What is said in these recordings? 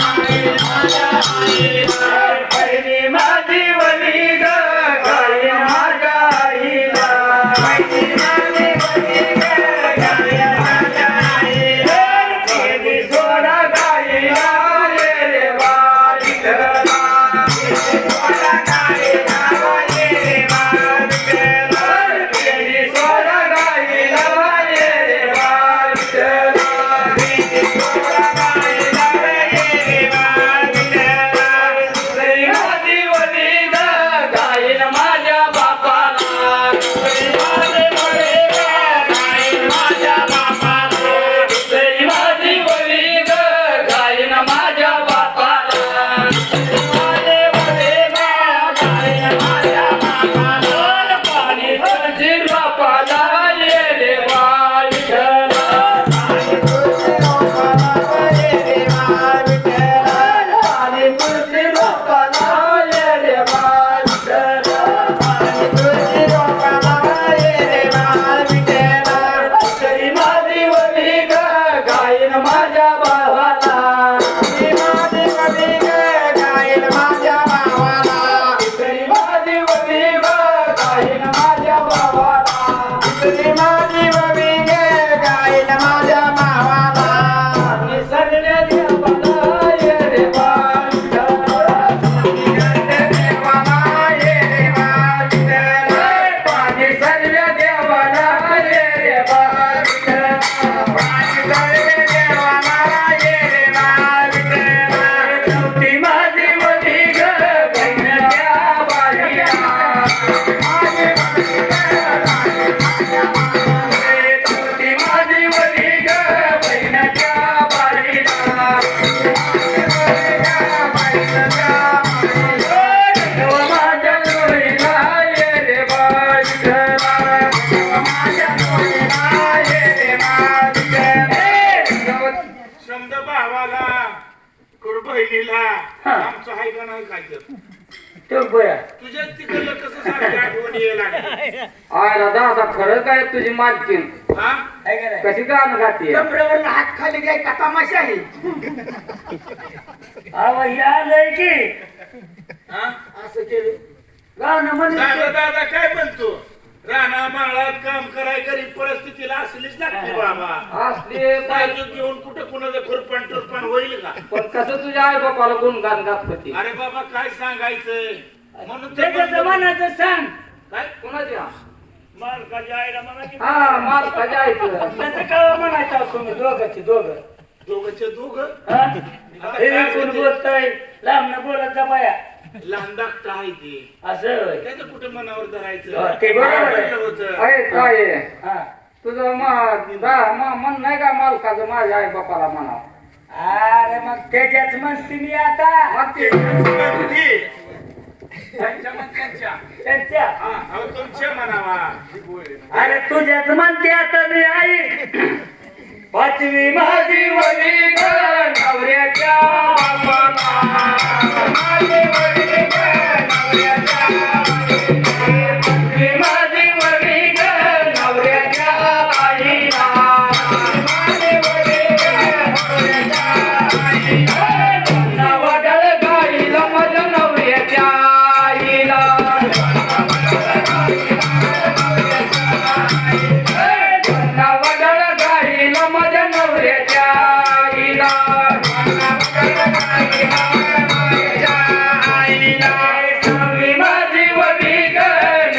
Hare Hare Hare Hare. समद भावाला कुड बहिणीला आमचं हाय का नाही खायचं तो बया. तुझ्या तिकडलं कसं सारखी आठवण यायला लागली? आय दादा आता खरं काय तुझी मालकीन हा? कशी गाणं गाते कमरेवर हात खाली काय का तमाशा आहे? आलंय की. हा? असं केलं. गाणं दादा म्हणजे दादा काय म्हणतो? राणा माळात काम कराय गरीब परिस्थितीला असलीच लागते बाबा. असले बाजू घेऊन कुठं कुणाचं खुरपण टुरपण होईल का? पण कसं तुझ्या आई बापाला गुण गाण गात होती? अरे बाबा काय सांगायचंय म्हणून तर त्याच्या. जमान्याचं सांग. काय? कुणाच्या मालकाच्या आईला म्हणा की हा माल त्याचं काय म्हणायचं तुम्ही दोघांची दोघं. दोघंचे दोघं? हा? हे कोण बोलतय लांब बोलत जा बाया. आहे ते? असं होय. त्याचं कुठं मनावर धरायचं? ते बरोबर आहे. म्हणलं होतं? अरे काय आहे? हा. तुझं मा- दा- मा- मन नाही का मालकाचं? माझ्या आई बापाला म्हणावं. अरे मग त्याच्याच म्हणते मी आता. मग ते. तुझी. त्यांच्या मग त्यांच्या. त्यांच्या. हा अहो तुमच्या अरे तुझ्याच म्हणते आता मी आई. पाचवी माझी वली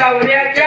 नवऱ्याच्या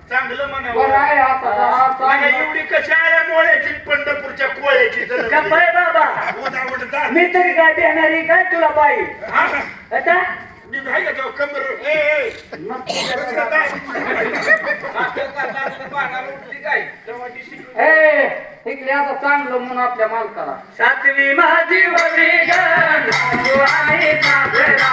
चांगलं बरं म्हणावं आहे आता हा नाही, चांगलं. एवढी कशा आल्या मोळ्याची पंढरपूरच्या कोळ्याची जर गप्पाय बाबा उदावड जा. मी तरी काय देणारी काय तुला बाई हा? आता मी नाही का तो कमर ए, ए. ए इकडे आता चांगलं म्हणून आपल्या मालकाला सातवी माझी वरी गं, नाचू आहे सासरा.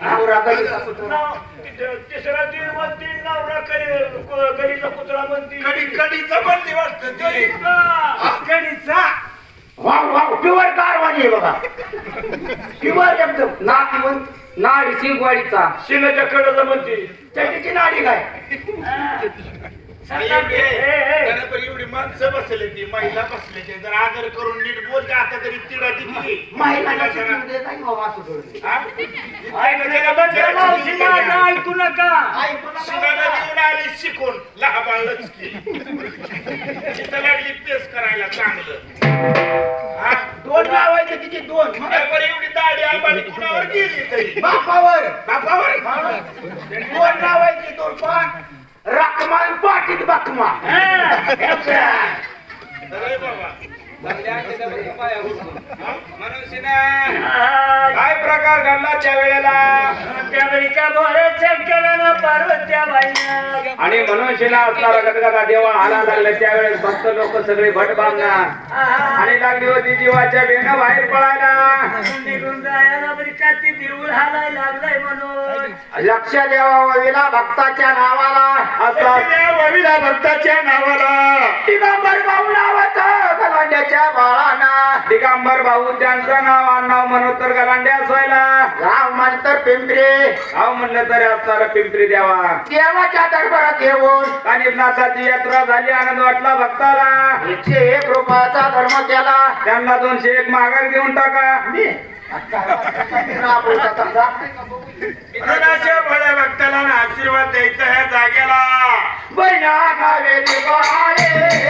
तू? नवरा तिसरा तीन म्हणती नवरा करी कुत्रा म्हणती कडी कडीचं म्हणली वाटतं ते. कडीचा. वाव वाव प्युअर कारवानी आहे बघा. प्युअर एकदम. ना नाडी शिंगवाडीचा. शिनाच्या कडचं म्हणती चटणीची नाडी काय? एवढी माणसं बसले ती महिला बसले ते जर आदर करून नीट बोलते आता तरी माझं ऐकू नका आली शिकून लहाबाळच की. तिथं लागली पेस करायला चांगलं. दोन लावायचे तिथे दोन. त्यावर एवढी दाढी आंबाडी कुणावर गेली तरी? बापावर. बापावर? दोन लावायचे दोन पाच आणि पाटीत बकमा काय प्रकार घडला त्या वेळेला त्यावेळी का बोलत शंकरानं पार्वत्या बाईनं आणि म्हणून शिला असणारा गणगदा देवा आला लागले. त्यावेळेस भक्त लोक सगळे भट आहा. आणि लागली होती जीवाच्या बेन बाहेर पळायला. निघून जायला बरी का ती देऊळ हालाय लागलाय म्हणून. लक्ष द्यावा विला भक्ताच्या नावाला. असं वविला भक्ताच्या नावाला. दिगंबर भाऊ नावाचं गलांड्याच्या बाळाना. दिगंबर भाऊ त्यांचं नाव आडनाव म्हणून तर गलांड्या असायला राम म्हणतर पिंपरे. अहो म्हणलं तरी असणारा पिंपरी द्यावा देवाच्या दरबारात येऊन. आणि नाथाची यात्रा झाली आनंद वाटला भक्ताला. एकशे एक रुपयाचा धर्म केला. त्यांना दोनशे एक माघार देऊन टाका. मी? भक्ताला ना आशीर्वाद द्यायचा ह्या जागेला. बैना गावे गावे